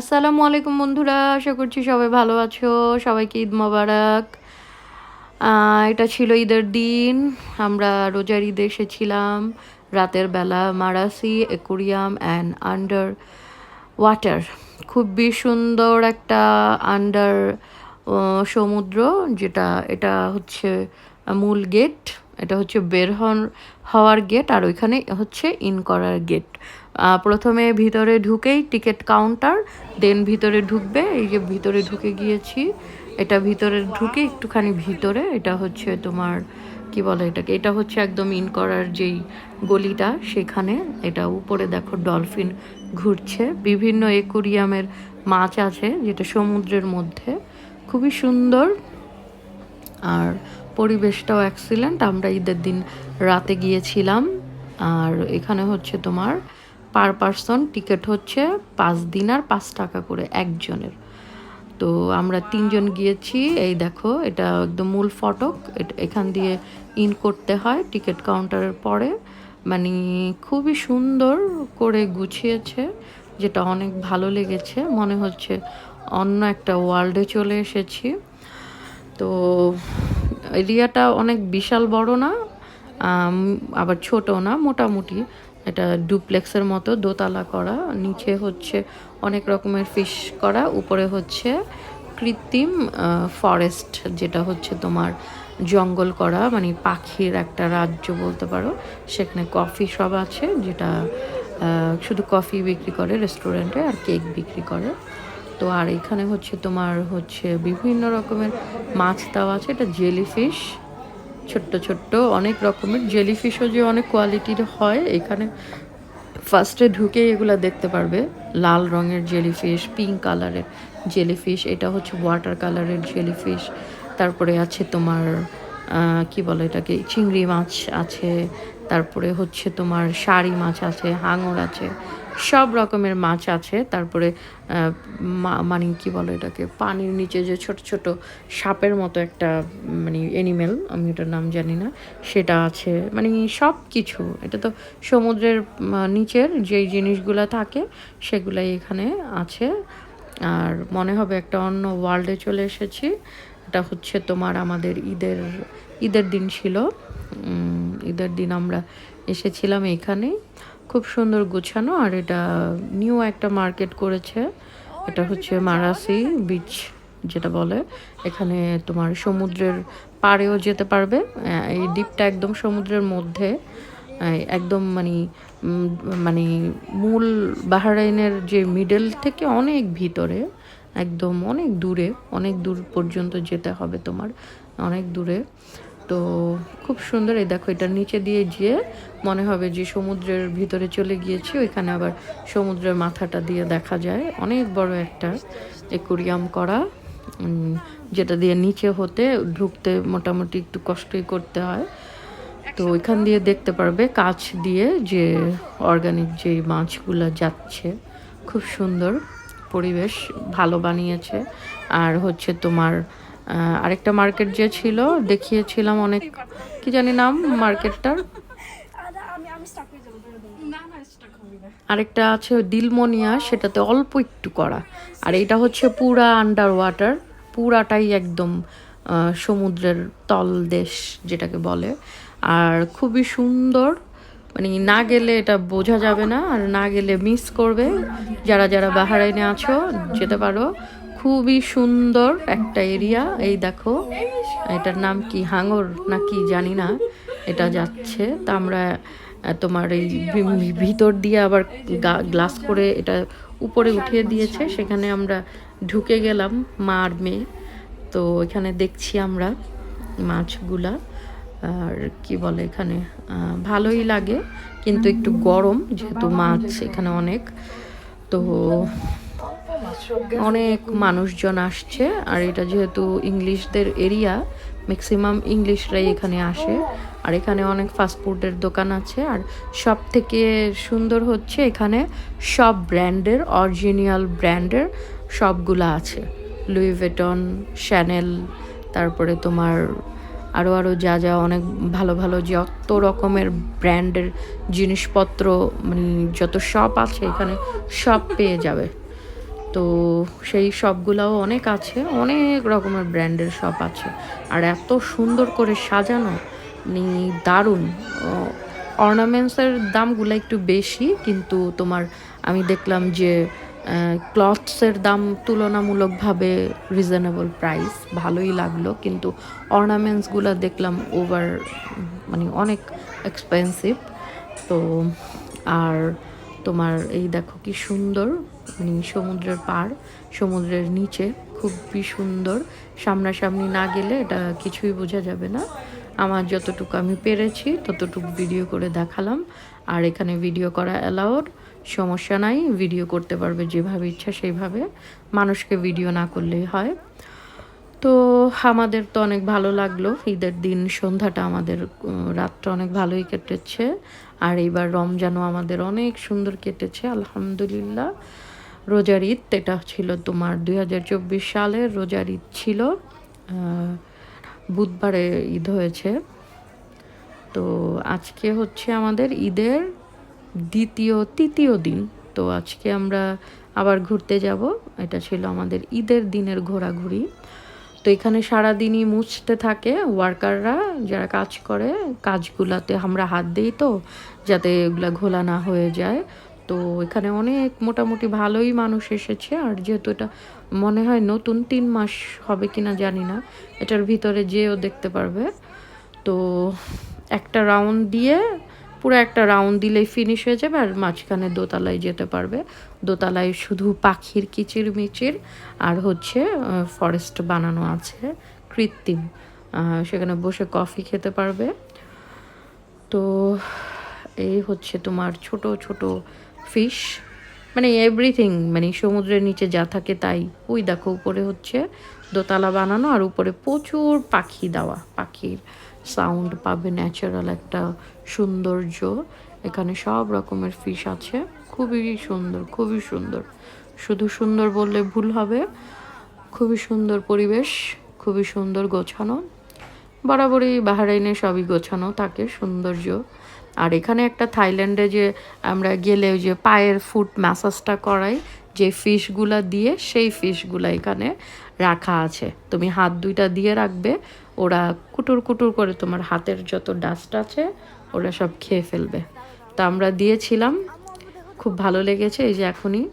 আসসালামু আলাইকুম বন্ধুরা, আশা করছি সবাই ভালো আছো। সবাইকে ঈদ মোবারক। এটা ছিল ঈদের দিন। আমরা রোজার ঈদে এসেছিলাম। রাতের বেলা Marasi, aquarium and under water খুবই সুন্দর একটা আন্ডার সমুদ্র, যেটা, এটা হচ্ছে মূল গেট এটা হচ্ছে বের হন, হওয়ার গেট আর ওইখানে হচ্ছে ইন করার গেট প্রথমে ভিতরে ঢুকেই টিকিট কাউন্টার দেন ভিতরে ঢুকবে, এই যে ভিতরে ঢুকে গিয়েছি, এটা ভিতরে ঢুকে একটুখানি ভিতরে, এটা হচ্ছে তোমার, কি বলে এটাকে, এটা হচ্ছে একদম ইন করার যেই গলিটা, সেখানে এটা উপরে দেখো ডলফিন ঘুরছে, বিভিন্ন একুরিয়ামের মাছ আছে, যেটা সমুদ্রের মধ্যে, খুবই সুন্দর, আর পরিবেশটাও অ্যাক্সিলেন্ট আমরা ঈদের দিন রাতে গিয়েছিলাম, আর এখানে হচ্ছে তোমার পার পারসন টিকিট হচ্ছে পাঁচ দিন আর পাঁচ টাকা করে একজনের। তো আমরা তিনজন গিয়েছি, এই দেখো, এটা একদম মূল ফটক এখান দিয়ে ইন করতে হয় টিকিট কাউন্টারের পরে। মানে খুবই সুন্দর করে গুছিয়েছে, যেটা অনেক ভালো লেগেছে। মনে হচ্ছে অন্য একটা ওয়ার্ল্ডে চলে এসেছি। তো এরিয়াটা অনেক বিশাল বড় না আবার ছোট না, মোটামুটি। এটা ডুপ্লেক্সের মতো দোতলা করা। নিচে হচ্ছে অনেক রকমের ফিশ করা, উপরে হচ্ছে কৃত্রিম ফরেস্ট যেটা হচ্ছে তোমার জঙ্গল করা মানে পাখির একটা রাজ্য বলতে পারো। সেখানে কফি সব আছে যেটা শুধু কফি বিক্রি করে রেস্টুরেন্টে আর কেক বিক্রি করে। তো আর এখানে হচ্ছে তোমার হচ্ছে বিভিন্ন রকমের মাছ দেওয়া আছে, এটা জেলিফিশ ছোট্ট ছোট্ট, অনেক রকমের জেলিফিশও যে অনেক কোয়ালিটির হয়, এখানে ফার্স্টে ঢুকে এগুলা দেখতে পারবে। লাল রঙের জেলিফিশ পিঙ্ক কালারের জেলিফিশ এটা হচ্ছে ওয়াটার কালারের জেলিফিশ তারপরে আছে তোমার কি বলে এটাকে? চিংড়ি মাছ আছে। তারপরে হচ্ছে তোমার শাড়ি মাছ আছে, হাঙর আছে। সব রকমের মাছ আছে। তারপরে মানে কি বলে এটাকে? পানির নিচে যে ছোট ছোট সাপের মতো একটা মানে এনিমেল আমি ওটার নাম জানি না, সেটা আছে। মানে সব কিছু। এটা তো সমুদ্রের নিচের যেই জিনিসগুলো থাকে, সেগুলাই এখানে আছে। আর মনে হবে একটা অন্য ওয়ার্ল্ডে চলে এসেছি। এটা হচ্ছে তোমার আমাদের ঈদের ঈদের দিন ছিল। ঈদের দিন আমরা এসেছিলাম এখানে খুব সুন্দর গোছানো, আর এটা নিউ একটা মার্কেট করেছে। এটা হচ্ছে মারাসি বিচ যেটা বলে। এখানে তোমার সমুদ্রের পাড়েও যেতে পারবে। এই দ্বীপটা একদম সমুদ্রের মধ্যে। একদম মানে মানে মূল বাহারাইনের যে মিডল থেকে অনেক ভিতরে, একদম অনেক দূরে, অনেক দূর পর্যন্ত যেতে হবে তোমার, অনেক দূরে। তো খুব সুন্দর। এই দেখো এটার নিচে দিয়ে গিয়ে মনে হবে যে সমুদ্রের ভিতরে চলে গিয়েছি, ওইখানে আবার সমুদ্রের মাথাটা দিয়ে দেখা যায়। অনেক বড় একটা একুরিয়াম করা যেটা দিয়ে নিচে হতে ঢুকতে মোটামুটি একটু কষ্টই করতে হয়। তো ওইখান দিয়ে দেখতে পারবে, কাছ দিয়ে যে অর্গানিক যে মাছগুলো যাচ্ছে, খুব সুন্দর পরিবেশ, ভালো বানিয়েছে। আর হচ্ছে তোমার আরেকটা মার্কেট যে ছিল, দেখিয়েছিলাম অনেক, কি জানি নাম মার্কেটটার আরেকটা আছে দিলমনিয়া, সেটাতে অল্প একটু করা আর এটা হচ্ছে পুরা আন্ডার ওয়াটার পুরাটাই একদম সমুদ্রের তলদেশ যেটাকে বলে। আর খুবই সুন্দর মানে না গেলে এটা বোঝা যাবে না, আর না গেলে মিস করবে। যারা যারা বাহারাইনে আছো, যেতে পারো। খুবই সুন্দর একটা এরিয়া। এই দেখো, এটার নাম কি হাঙর না কি জানি না, এটা যাচ্ছে। তা আমরা তোমার এই ভিতর দিয়ে আবার গ্লাস করে এটা উপরে উঠিয়ে দিয়েছে। সেখানে আমরা ঢুকে গেলাম, মা আর মেয়ে। তো এখানে দেখছি আমরা মাছগুলা। আর কি বলে এখানে ভালোই লাগে, কিন্তু একটু গরম, যেহেতু মাছ এখানে অনেক। তো অনেক মানুষজন আসছে, আর এটা যেহেতু ইংলিশদের এরিয়া ম্যাক্সিমাম ইংলিশরাই এখানে আসে। আর এখানে অনেক ফাস্টফুডের দোকান আছে, আর সব থেকে সুন্দর হচ্ছে এখানে সব ব্র্যান্ডের অরিজিনাল ব্র্যান্ডের সবগুলা আছে। লুই ভেটন শ্যানেল তারপরে তোমার আরও আরও যা যা অনেক ভালো ভালো যত রকমের ব্র্যান্ডের জিনিসপত্র মানে যত শপ আছে এখানে সব পেয়ে যাবে। তো সেই শপগুলোও অনেক আছে, অনেক রকমের ব্র্যান্ডের শপ আছে। আর এত সুন্দর করে সাজানো মানে দারুণ। অর্নামেন্টসের দামগুলো একটু বেশি, কিন্তু তোমার আমি দেখলাম যে ক্লথসের দাম তুলনামূলকভাবে রিজনেবল প্রাইস ভালোই লাগল। কিন্তু অর্নামেন্টসগুলো দেখলাম ওভার মানে অনেক এক্সপেন্সিভ তো, আর তোমার এই দেখো কি সুন্দর মানে সমুদ্রের পাড়, সমুদ্রের নিচে খুবই সুন্দর। সামনাসামনি না গেলে এটা কিছুই বোঝা যাবে না। আমার যতটুকু আমি পেরেছি, ততটুকু ভিডিও করে দেখালাম। আর এখানে ভিডিও করা অ্যালাউড সমস্যা নাই ভিডিও করতে পারবে যেভাবে ইচ্ছা সেইভাবে। মানুষকে ভিডিও না করলেই হয়। তো আমাদের তো অনেক ভালো লাগল, ঈদের দিন সন্ধ্যাটা আমাদের রাতটা অনেক ভালোই কেটেছে। আর এইবার রমজানও আমাদের অনেক সুন্দর কেটেছে, আলহামদুলিল্লাহ। রোজার ঈদ, এটা ছিল তোমার দুই হাজার চব্বিশ সালের রোজার ঈদ ছিল। বুধবারে ঈদ হয়েছে। তো আজকে হচ্ছে আমাদের ঈদের দ্বিতীয়, তৃতীয় দিন। তো আজকে আমরা আবার ঘুরতে যাব। এটা ছিল আমাদের ঈদের দিনের ঘোরাঘুরি। তো এখানে সারাদিনই মুছতে থাকে ওয়ার্কাররা, যারা কাজ করে। কাজগুলাতে আমরা হাত দিই তো, যাতে এগুলা ঘোলা না হয়ে যায়। তো এখানে অনেক মোটামুটি ভালোই মানুষ এসেছে। আর যেহেতু এটা মনে হয় নতুন তিন মাস হবে কিনা জানি না, এটার ভিতরে যেও দেখতে পারবে। তো একটা রাউন্ড দিয়ে পুরো একটা রাউন্ড দিলেই ফিনিশ হয়ে যাবে আর মাঝখানে দোতলায় যেতে পারবে। দোতলায় শুধু পাখির কিচির মিচির আর হচ্ছে ফরেস্ট বানানো আছে কৃত্রিম। সেখানে বসে কফি খেতে পারবে। তো এই হচ্ছে তোমার ছোট ছোট ফিশ মানে এভরিথিং মানে সমুদ্রের নিচে যা থাকে তাই। ওই দেখো, উপরে হচ্ছে দোতলা বানানো আর উপরে প্রচুর পাখি দেওয়া। পাখির সাউন্ড পাবে ন্যাচারাল একটা সৌন্দর্য। এখানে সব রকমের ফিশ আছে। খুবই সুন্দর খুবই সুন্দর। শুধু সুন্দর বললে ভুল হবে। খুবই সুন্দর পরিবেশ, খুবই সুন্দর গোছানো। বরাবরই বাহারাইনে সবই গোছানো থাকে, সৌন্দর্য। আর এখানে একটা থাইল্যান্ডে যে আমরা গেলে ওই যে পায়ের ফুট ম্যাসাজটা করাই, যে ফিশগুলা দিয়ে সেই ফিশগুলা এখানে রাখা আছে। তুমি হাত দুইটা দিয়ে রাখবে, ওরা কুটুর কুটুর করে তোমার হাতের যত ডাস্ট আছে, ওরা সব খেয়ে ফেলবে। তা আমরা দিয়েছিলাম, খুব ভালো লেগেছে। এই যে এখনই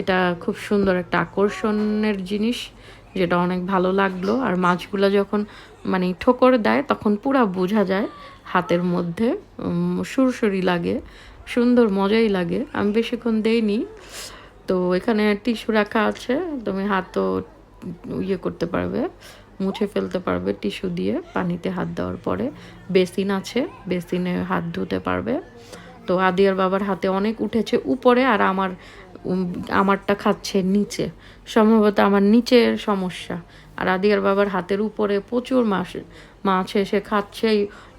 এটা খুব সুন্দর একটা আকর্ষণের জিনিস, যেটা অনেক ভালো লাগল। আর মাছগুলো যখন মানে ঠোকর দেয়, তখন পুরা বোঝা যায় হাতের মধ্যে সুরসুরি লাগে, সুন্দর মজাই লাগে। আমি বেশিক্ষণ দেইনি। তো এখানে টিস্যু রাখা আছে, তুমি হাতও ইয়ে করতে পারবে, মুছে ফেলতে পারবে টিস্যু দিয়ে পানিতে হাত দেওয়ার পরে। বেসিন আছে, বেসিনে হাত ধুতে পারবে। তো আদিয়ার বাবার হাতে অনেক উঠেছে উপরে আর আমার আমারটা খাচ্ছে নিচে। সম্ভবত আমার নিচের সমস্যা। আর আদিয়ার বাবার হাতের উপরে প্রচুর মাছ মাছ এসে খাচ্ছে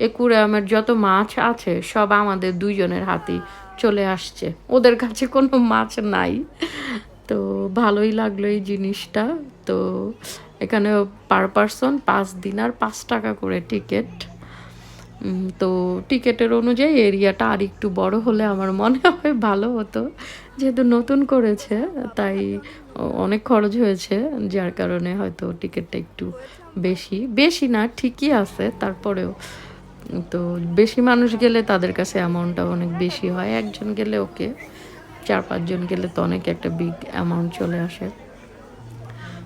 একুরিয়ামের যত মাছ আছে, সব আমাদের দুইজনের হাতেই চলে আসছে। ওদের কাছে কোনো মাছ নাই। তো ভালোই লাগল এই জিনিসটা। তো এখানে পার পারসন পাঁচ দিন আর পাঁচ টাকা করে টিকিট। তো টিকেটের অনুযায়ী এরিয়াটা আর একটু বড় হলে আমার মনে হয় ভালো হতো। যেহেতু নতুন করেছে, তাই অনেক খরচ হয়েছে, যার কারণে হয়তো টিকিটটা একটু বেশি বেশি না, ঠিকই আছে, তারপরেও তো বেশি মানুষ গেলে তাদের কাছে অ্যামাউন্টটা অনেক বেশি হয়। একজন গেলে ওকে চার, পাঁচজন গেলে তো অনেক একটা বিগ অ্যামাউন্ট চলে আসে।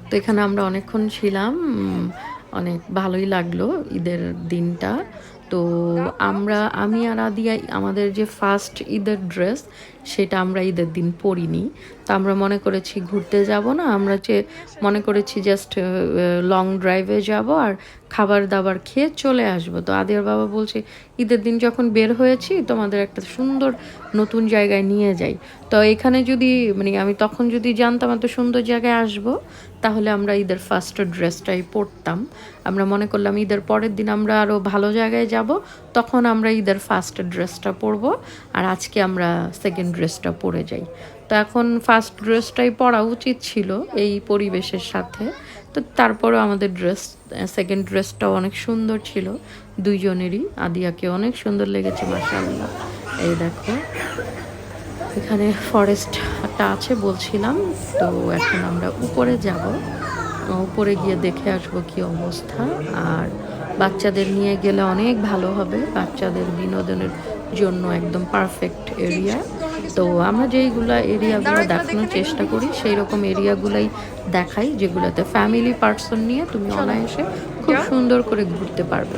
তো এখানে আমরা অনেকক্ষণ ছিলাম অনেক ভালোই লাগল ঈদের দিনটা। তো আমরা, আমি আর আদিয়া আমাদের যে ফার্স্ট ঈদের ড্রেস সেটা আমরা ঈদের দিন পরিনি। তো আমরা মনে করেছি ঘুরতে যাব না, আমরা যে মনে করেছি জাস্ট লং ড্রাইভে যাব আর খাবার দাবার খেয়ে চলে আসব। তো আদিয়ার বাবা বলছে, ঈদের দিন যখন বের হয়েছি, তোমাদের একটা সুন্দর নতুন জায়গায় নিয়ে যাই। তো এখানে যদি মানে আমি তখন যদি জানতাম এত সুন্দর জায়গায় আসব তাহলে আমরা ঈদের ফার্স্ট ড্রেসটাই পরতাম। আমরা মনে করলাম ঈদের পরের দিন আমরা আরও ভালো জায়গায় যাব, তখন আমরা ঈদের ফার্স্ট ড্রেসটা পরবো, আর আজকে আমরা সেকেন্ড ড্রেসটা পরে যাই। তো এখন ফার্স্ট ড্রেসটাই পরা উচিত ছিল এই পরিবেশের সাথে। তো তারপরেও আমাদের ড্রেস সেকেন্ড ড্রেসটাও অনেক সুন্দর ছিল, দুইজনেরই, আদিয়াকে অনেক সুন্দর লেগেছে মাসাল্লাহ এই দেখো। এখানে ফরেস্টটা আছে বলছিলাম, তো এখন আমরা উপরে যাব। উপরে গিয়ে দেখে আসব কি অবস্থা। আর বাচ্চাদের নিয়ে গেলে অনেক ভালো হবে, বাচ্চাদের বিনোদনের জন্য একদম পারফেক্ট এরিয়া তো আমরা যেইগুলা এরিয়াগুলো দেখানোর চেষ্টা করি সেই রকম এরিয়াগুলাই দেখাই, যেগুলোতে ফ্যামিলি পার্সন নিয়ে তুমি অনায়াসে খুব সুন্দর করে ঘুরতে পারবে।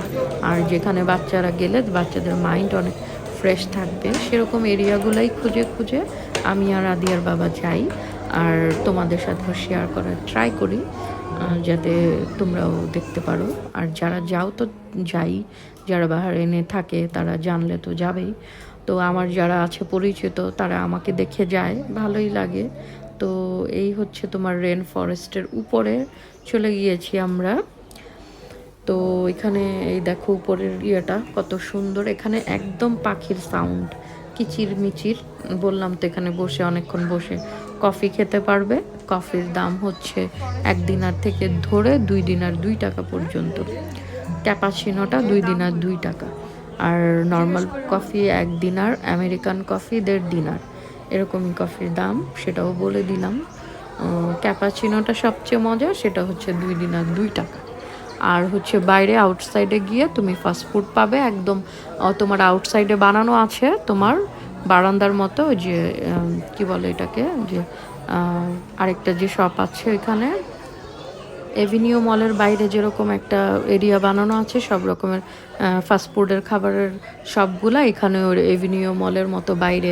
আর যেখানে বাচ্চারা গেলে, বাচ্চাদের মাইন্ড অনেক ফ্রেশ থাকবে। সেরকম এরিয়াগুলোই খুঁজে খুঁজে আমি আর আদিয়ার বাবা যাই আর তোমাদের সাথেও শেয়ার করার ট্রাই করি যাতে তোমরাও দেখতে পারো। আর যারা যাও তো যাই, যারা বাহার বাহারেনে থাকে তারা জানলে তো যাবেই। তো আমার যারা আছে পরিচিত তারা আমাকে দেখে যায়, ভালোই লাগে। তো এই হচ্ছে তোমার রেন ফরেস্টের উপরে চলে গিয়েছি আমরা। তো এখানে এই দেখো উপরের ইয়েটা কত সুন্দর। এখানে একদম পাখির সাউন্ড কিচির মিচির বললাম তো এখানে বসে, অনেকক্ষণ বসে কফি খেতে পারবে। কফির দাম হচ্ছে এক দিনার থেকে ধরে দুই দিনার দুই টাকা পর্যন্ত। ক্যাপাচিনোটা দুই দিনার দুই টাকা। আর নর্মাল কফি এক দিনার আমেরিকান কফি দেড় দিনার। এরকমই কফির দাম, সেটাও বলে দিলাম। ক্যাপাচিনোটা সবচেয়ে মজা সেটা হচ্ছে দুই দিনার দুই টাকা। আর হচ্ছে বাইরে আউটসাইডে গিয়ে তুমি ফাস্ট ফুড পাবে। একদম তোমার আউটসাইডে বানানো আছে তোমার বারান্দার মতো যে কি বলে এটাকে? যে আরেকটা যে শপ আছে ওইখানে। এভিনিউ মলের বাইরে যেরকম একটা এরিয়া বানানো আছে, সব রকমের ফাস্টফুডের খাবারের সবগুলা এখানে এভিনিউ মলের মতো বাইরে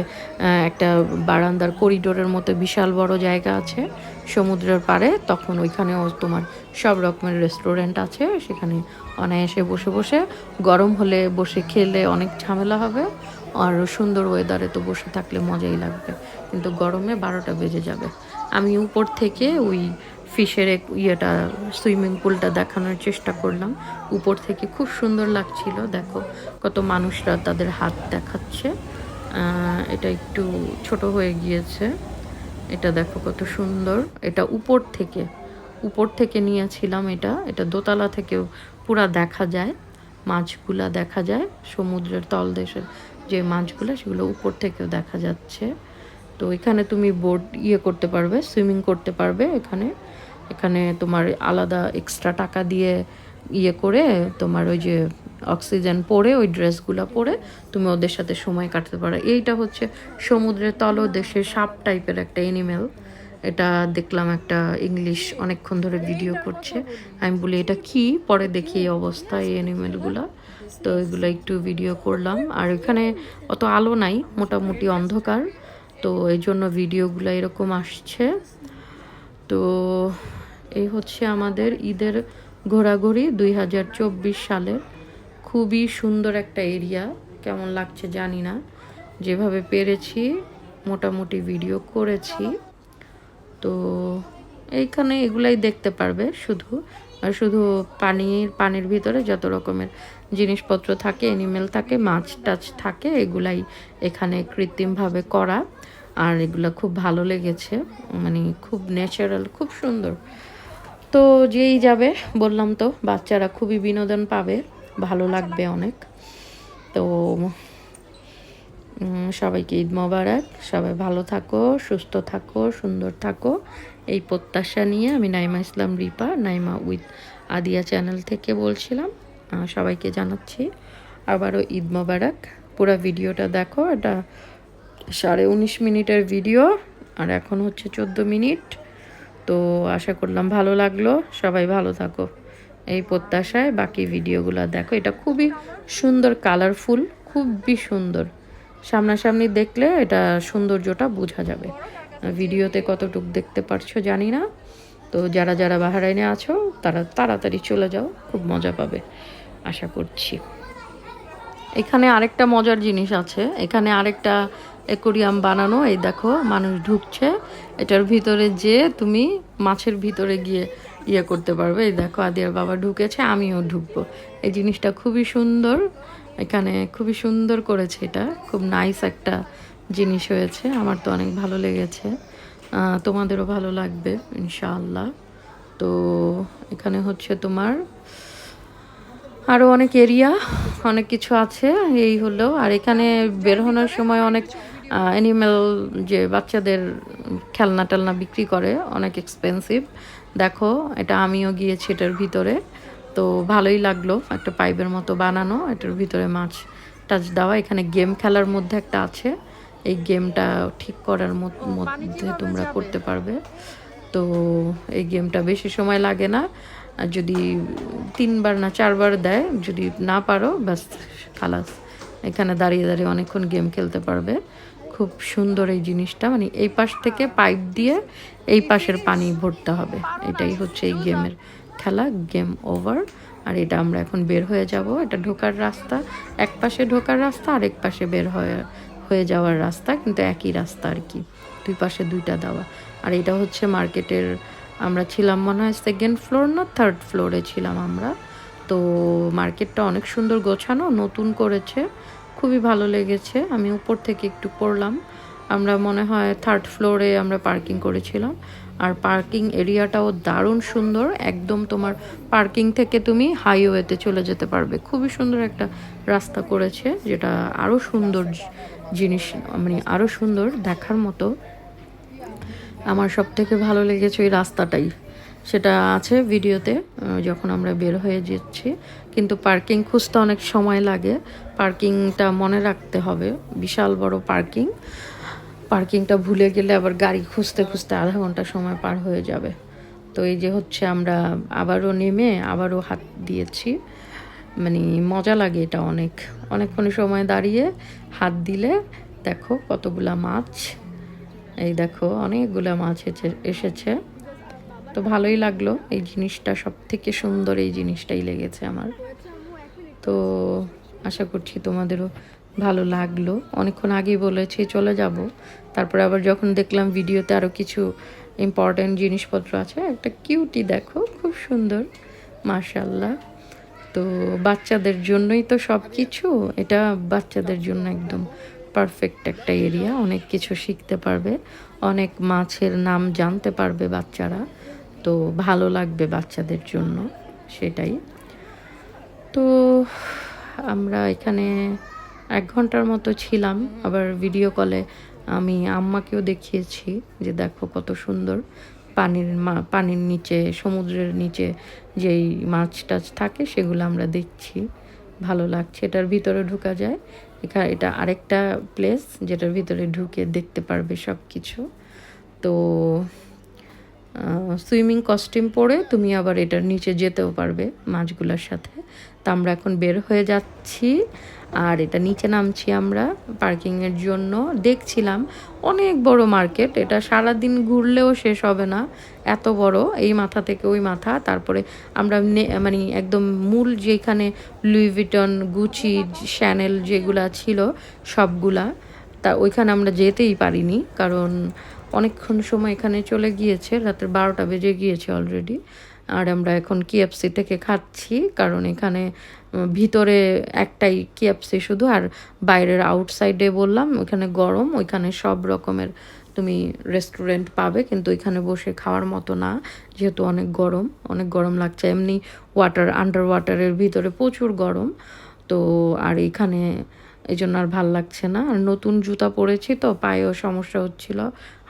একটা বারান্দার করিডোরের মতো বিশাল বড় জায়গা আছে সমুদ্রের পাড়ে, তখন ওইখানেও তোমার সব রকমের রেস্টুরেন্ট আছে, সেখানে অনায়াসে বসে বসে, গরম হলে বসে খেলে অনেক ঝামেলা হবে, আর সুন্দর ওয়েদারে তো বসে থাকলে মজাই লাগবে, কিন্তু গরমে বারোটা বেজে যাবে। আমি উপর থেকে ওই ফিশের ইয়েটা, সুইমিং পুলটা দেখানোর চেষ্টা করলাম। উপর থেকে খুব সুন্দর লাগছিল, দেখো কত মানুষরা তাদের হাত দেখাচ্ছে। এটা একটু ছোট হয়ে গিয়েছে। এটা দেখো কত সুন্দর। এটা উপর থেকে উপর থেকে নিয়েছিলাম এটা। এটা দোতলা থেকেও পুরা দেখা যায়, মাছগুলা দেখা যায়। সমুদ্রের তলদেশের যে মাছগুলো, সেগুলো উপর থেকেও দেখা যাচ্ছে। তো এখানে তুমি বোট ইয়ে করতে পারবে সুইমিং করতে পারবে এখানে। এখানে তোমার আলাদা এক্সট্রা টাকা দিয়ে ইয়ে করে তোমার ওই যে অক্সিজেন পরে ওই ড্রেসগুলো পরে তুমি ওদের সাথে সময় কাটাতে পারো। এইটা হচ্ছে সমুদ্রের তল তলদেশে সাপ টাইপের একটা এনিমেল এটা দেখলাম একটা ইংলিশ অনেকক্ষণ ধরে ভিডিও করছে। আমি বলি, এটা কি? পরে দেখি এই অবস্থা, এই অ্যানিমেলগুলো তো এগুলো একটু ভিডিও করলাম। আর এখানে অত আলো নাই, মোটামুটি অন্ধকার। তো এই জন্য ভিডিওগুলো এরকম আসছে। তো এই হচ্ছে আমাদের ঈদের ঘোরাঘুরি দুই হাজার চব্বিশ সালের। খুবই সুন্দর একটা এরিয়া, কেমন লাগছে জানি না। যেভাবে পেরেছি, মোটামুটি ভিডিও করেছি। তো এইখানে এগুলাই দেখতে পারবে শুধু। আর শুধু পানির পানির ভিতরে যত রকমের জিনিসপত্র থাকে এনিমেল থাকে, মাছ টাছ থাকে, এগুলাই এখানে কৃত্রিমভাবে করা। আর এগুলো খুব ভালো লেগেছে মানে খুব ন্যাচারাল খুব সুন্দর। তো যেই যাবে, বললাম তো, বাচ্চারা খুবই বিনোদন পাবে, ভালো লাগবে অনেক। তো সবাইকে ঈদ মোবারক, সবাই ভালো থাকো, সুস্থ থাকো, সুন্দর থাকো। এই প্রত্যাশা নিয়ে আমি নাইমা ইসলাম, রিপা, নাইমা উইথ আদিয়া চ্যানেল থেকে বলছিলাম সবাইকে জানাচ্ছি আবারও ঈদ মোবারক। পুরো ভিডিওটা দেখো, এটা সাড়ে উনিশ মিনিটের ভিডিও, আর এখন হচ্ছে চোদ্দ মিনিট। তো আশা করলাম ভালো লাগল। সবাই ভালো থাকো। এই প্রত্যাশায় বাকি ভিডিওগুলো দেখো। এটা খুবই সুন্দর কালারফুল খুবই সুন্দর। সামনাসামনি দেখলে এটা সৌন্দর্যটা বোঝা যাবে। ভিডিওতে কতটুক দেখতে পারছ জানি না। তো যারা যারা বাহারাইনে আছো, তারা তাড়াতাড়ি চলে যাও। খুব মজা পাবে, আশা করছি। এখানে আরেকটা মজার জিনিস আছে। এখানে আরেকটা অ্যাকোরিয়াম বানানো। এই দেখো, মানুষ ঢুকছে। এটার ভিতরে যে তুমি মাছের ভিতরে গিয়ে ইয়ে করতে পারবে। এই দেখো, আদিয়ার বাবা ঢুকেছে, আমিও ঢুকবো। এই জিনিসটা খুবই সুন্দর। এখানে খুবই সুন্দর করেছে এটা। খুব নাইস একটা জিনিস হয়েছে। আমার তো অনেক ভালো লেগেছে। তোমাদেরও ভালো লাগবে, ইনশাআল্লাহ। তো এখানে হচ্ছে তোমার আরও অনেক এরিয়া অনেক কিছু আছে। এই হলো। আর এখানে বের হওয়ার সময় অনেক অ্যানিম্যাল যে বাচ্চাদের খেলনা টেলনা বিক্রি করে, অনেক এক্সপেন্সিভ দেখো, এটা আমিও গিয়েছি এটার ভিতরে। তো ভালোই লাগল একটা পাইপের মতো বানানো, এটার ভিতরে মাছ টাচ দেওয়া। এখানে গেম খেলার মধ্যে একটা আছে। এই গেমটা ঠিক করার মধ্যে তোমরা করতে পারবে। তো এই গেমটা বেশি সময় লাগে না। আর যদি তিনবার না চারবার দেয়, যদি না পারো, ব্যাস, খালাস। এখানে দাঁড়িয়ে দাঁড়িয়ে অনেকক্ষণ গেম খেলতে পারবে। খুব সুন্দর এই জিনিসটা। মানে এই পাশ থেকে পাইপ দিয়ে এই পাশের পানি ভরতে হবে। এটাই হচ্ছে এই গেমের খেলা, গেম ওভার। আর এটা আমরা এখন বের হয়ে যাব। এটা ঢোকার রাস্তা। এক পাশে ঢোকার রাস্তা আর এক পাশে বের হয়ে হয়ে যাওয়ার রাস্তা, কিন্তু একই রাস্তা আর কি। দুই পাশে দুইটা দেওয়া। আর এটা হচ্ছে মার্কেটের, আমরা ছিলাম মনে হয় সেকেন্ড ফ্লোর না থার্ড ফ্লোরে ছিলাম আমরা। তো মার্কেটটা অনেক সুন্দর গোছানো, নতুন করেছে। খুবই ভালো লেগেছে। আমি উপর থেকে একটু পড়লাম। আমরা মনে হয় থার্ড ফ্লোরে আমরা পার্কিং করেছিলাম। আর পার্কিং এরিয়াটাও দারুণ সুন্দর। একদম তোমার পার্কিং থেকে তুমি হাইওয়েতে চলে যেতে পারবে। খুবই সুন্দর একটা রাস্তা করেছে, যেটা আরও সুন্দর জিনিস মানে আরও সুন্দর দেখার মতো। আমার সব থেকে ভালো লেগেছে ওই রাস্তাটাই। সেটা আছে ভিডিওতে যখন আমরা বের হয়ে যাচ্ছি। কিন্তু পার্কিং খুঁজতে অনেক সময় লাগে। পার্কিংটা মনে রাখতে হবে। বিশাল বড় পার্কিং পার্কিংটা ভুলে গেলে আবার গাড়ি খুঁজতে খুঁজতে আধা ঘণ্টা সময় পার হয়ে যাবে। তো এই যে হচ্ছে আমরা আবারও নেমে আবারও হাত দিয়েছি। মানে মজা লাগে এটা অনেক। অনেকক্ষণ সময় দাঁড়িয়ে হাত দিলে দেখো কতগুলা মাছ। এই দেখো অনেকগুলা মাছ এসে- এসেছে। তো ভালোই লাগল এই জিনিসটা সব থেকে সুন্দর এই জিনিসটাই লেগেছে আমার। তো আশা করছি তোমাদেরও ভালো লাগল। অনেকক্ষণ আগেই বলেছি, চলে যাব। তারপরে আবার যখন দেখলাম ভিডিওতে আরও কিছু ইম্পর্ট্যান্ট জিনিসপত্র আছে, একটা কিউটি দেখো, খুব সুন্দর মার্শাল্লাহ তো বাচ্চাদের জন্যই তো সব কিছু এটা বাচ্চাদের জন্য একদম পারফেক্ট একটা এরিয়া অনেক কিছু শিখতে পারবে, অনেক মাছের নাম জানতে পারবে বাচ্চারা। তো ভালো লাগবে বাচ্চাদের জন্য, সেটাই। তো আমরা এখানে এক ঘণ্টার মতো ছিলাম, আবার ভিডিও কলে আমি আম্মাকেও দেখিয়েছি যে দেখো কত সুন্দর পানির মা, পানির নিচে, সমুদ্রের নিচে যেই মাছ টাছ থাকে সেগুলো আমরা দেখছি। ভালো লাগছে, এটার ভিতরে ঢুকা যায়। এখানে এটা আরেকটা প্লেস যেটার ভিতরে ঢুকে দেখতে পারবে সব কিছু তো সুইমিং কস্টিউম পরে তুমি আবার এটার নিচে যেতেও পারবে মাছগুলোর সাথে। তা আমরা এখন বের হয়ে যাচ্ছি আর এটা নিচে নামছি আমরা পার্কিংয়ের জন্য। দেখছিলাম অনেক বড় মার্কেট, এটা সারা দিন ঘুরলেও শেষ হবে না, এত বড়, এই মাথা থেকে ওই মাথা। তারপরে আমরা মানে একদম মূল যেখানে লুইভিটন গুচি, শ্যানেল যেগুলা ছিল সবগুলা, তা ওইখানে আমরা যেতেই পারিনি। কারণ অনেকক্ষণ সময় এখানে চলে গিয়েছে, রাতের বারোটা বেজে গিয়েছে অলরেডি আর আমরা এখন কিএফসি থেকে খাচ্ছি, কারণ এখানে ভিতরে একটাই কিএফসি শুধু, আর বাইরের আউটসাইডে বললাম ওইখানে গরম, ওইখানে সব রকমের তুমি রেস্টুরেন্ট পাবে, কিন্তু এখানে বসে খাওয়ার মতো না, যেহেতু অনেক গরম অনেক গরম লাগছে। এমনি ওয়াটার আন্ডার ওয়াটারের ভিতরে প্রচুর গরম, তো আর এখানে এই জন্য আর ভালো লাগছে না। আর নতুন জুতা পরেছি তো, পায়েও সমস্যা হচ্ছিল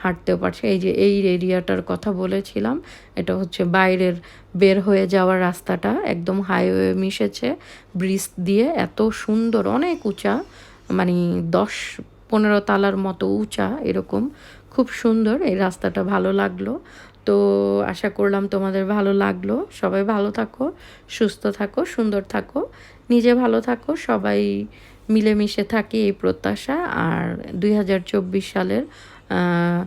হাঁটতেও পারছে। এই যে এই এরিয়াটার কথা বলেছিলাম, এটা হচ্ছে বাইরের বের হয়ে যাওয়ার রাস্তাটা, একদম হাইওয়ে মিশেছে ব্রিজ দিয়ে, এত সুন্দর, অনেক উঁচা মানে দশ পনেরো তালার মতো উঁচা এরকম, খুব সুন্দর, এই রাস্তাটা ভালো লাগল। তো আশা করলাম তোমাদের ভালো লাগল। সবাই ভালো থাকো, সুস্থ থাকো, সুন্দর থাকো, নিজে ভালো থাকো, সবাই মিলেমিশে থাকি এই প্রত্যাশা। আর দুই হাজার চব্বিশ সালের আহ,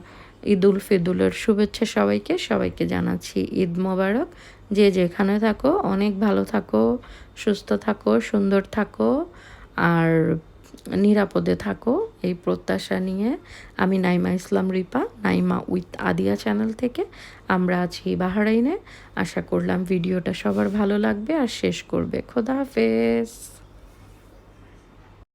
ঈদ উল ফিদুলের শুভেচ্ছা সবাইকে। সবাইকে জানাচ্ছি ঈদ মোবারক। যে যেখানে থাকো অনেক ভালো থাকো সুস্থ থাকো সুন্দর থাকো আর নিরাপদে থাকো। এই প্রত্যাশা নিয়ে আমি নাইমা ইসলাম রিপা নাইমা উইথ আদিয়া চ্যানেল থেকে আমরা আছি বাহারাইনে। আশা করলাম ভিডিওটা সবার ভালো লাগবে আর শেষ করবে। খোদা হাফেজ।